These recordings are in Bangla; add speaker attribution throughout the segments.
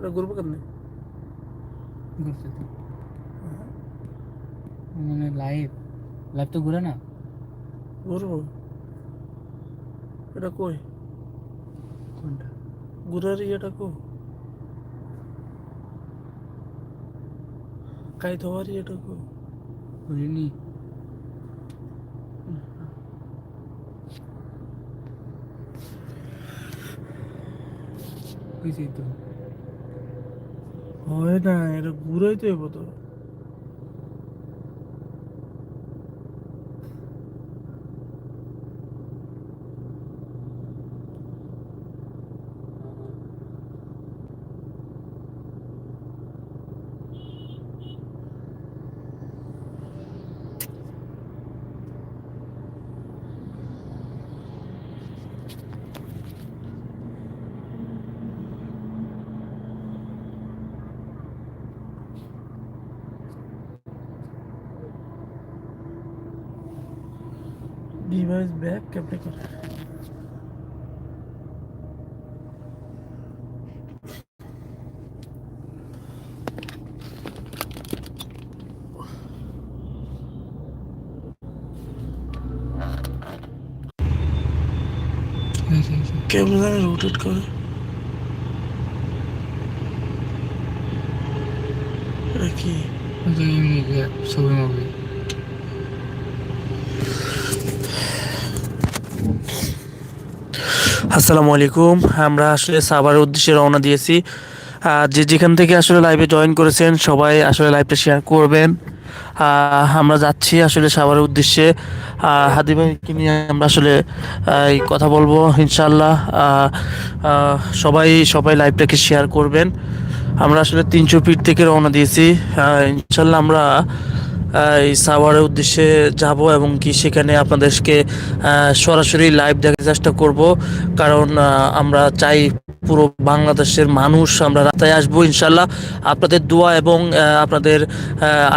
Speaker 1: এটা ঘুরবো কেমনি?
Speaker 2: তো। মানে লাইভ লাইভ তো ঘুরে না?
Speaker 1: ঘুরবো। এটা কই?
Speaker 2: কোনটা?
Speaker 1: ঘুরার ইয়েটা কো? কাইত হওয়ার ইয়েটা কো?
Speaker 2: ঘুরিনি। হয়েছে তো।
Speaker 1: হয় না এটা ঘুরাইতে হইব তো ডিভাইস ব্যাক কেমনে করে
Speaker 2: হয়েছে হয়েছে
Speaker 1: কেমনে জানি রোটেট করে এটা কি
Speaker 2: হয়তো এমনি ইয়ে, ছবি মবি
Speaker 1: আসসালামু আলাইকুম। আমরা আসলে সাভারের উদ্দেশ্যে রওনা দিয়েছি। আহ, যে যেখান থেকে আসলে লাইভে জয়েন করেছেন সবাই আসলে লাইভটা শেয়ার করবেন। আমরা যাচ্ছি আসলে সাভারের উদ্দেশ্যে। হাদি ভাইকে নিয়ে আমরা আসলে কথা বলব ইনশাল্লাহ সবাই সবাই লাইভটাকে শেয়ার করবেন। আমরা আসলে তিনশো ফিট থেকে রওনা দিয়েছি। ইনশাল্লাহ আমরা এই সাভারের উদ্দেশ্যে যাব এবং কি সেখানে আপনাদেরকে সরাসরি লাইভ দেখার চেষ্টা করব। কারণ আমরা চাই পুরো বাংলাদেশের মানুষ আমরা রাস্তায় আসব, ইনশাল্লাহ। আপনাদের দোয়া এবং আপনাদের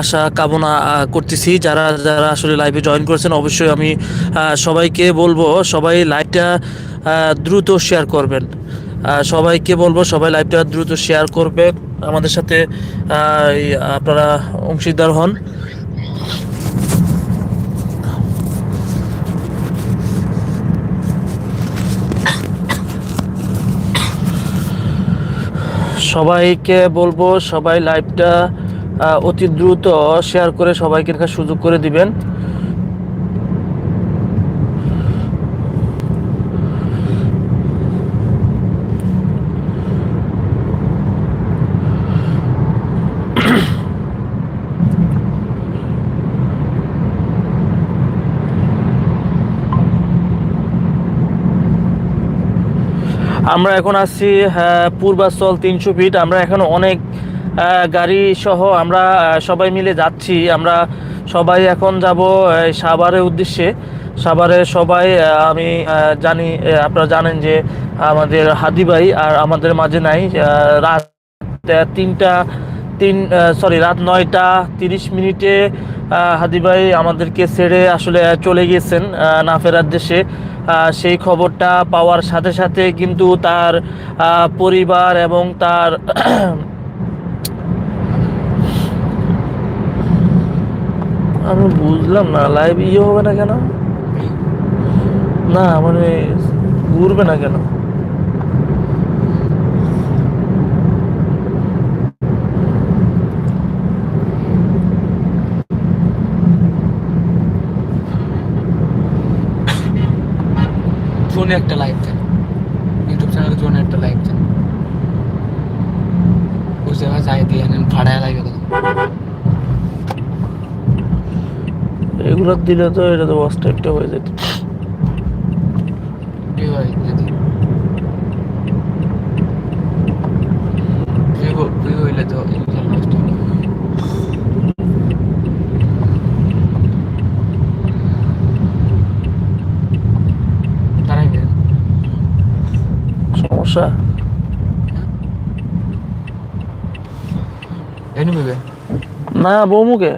Speaker 1: আশা, কামনা করতেছি। যারা যারা আসলে লাইভে জয়েন করেছেন, অবশ্যই আমি সবাইকে বলব, সবাই লাইভটা দ্রুত শেয়ার করবেন। সবাইকে বলব, সবাই লাইভটা দ্রুত শেয়ার করবে। আমাদের সাথে আপনারা অংশীদার হন। সবাইকে বলব সবাই লাইভটা অতি দ্রুত শেয়ার করে সবাইকে সুযোগ করে দিবেন। আমরা এখন আসছি পূর্বাচল তিনশো ফিট আমরা এখন অনেক গাড়ি সহ আমরা সবাই মিলে যাচ্ছি। আমরা সবাই এখন যাব সাভারের উদ্দেশ্যে। সাভারে সবাই আমি জানি আপনারা জানেন যে আমাদের হাদি ভাই আর আমাদের মাঝে নাই রাত তিনটা তিন সরি রাত নয়টা তিরিশ মিনিটে আহ, হাদি ভাই আমাদেরকে ছেড়ে আসলে চলে আহ, না ফেরার দেশে। সেই খবরটা পাওয়ার সাথে সাথে কিন্তু তার পরিবার এবং তার আমি বুঝলাম না লাইভ ইয়ে হবে না কেন? না মানে ঘুরবে না কেন?
Speaker 2: জোনে একটা লাইভ দেন ইউটিউব চ্যানেলে জোনে একটা লাইভ দেন ওই জায়গায় যাই দিয়ে নেন ভাড়ায় লাগে
Speaker 1: এগুলো দিলে তো এটা তো বস একটা হয়ে যেত।
Speaker 2: হইলে তো ইনশাল্লাহ নষ্ট হবে। দাঁড়াই গেলেন।
Speaker 1: সমস্যা না বৌমুকে।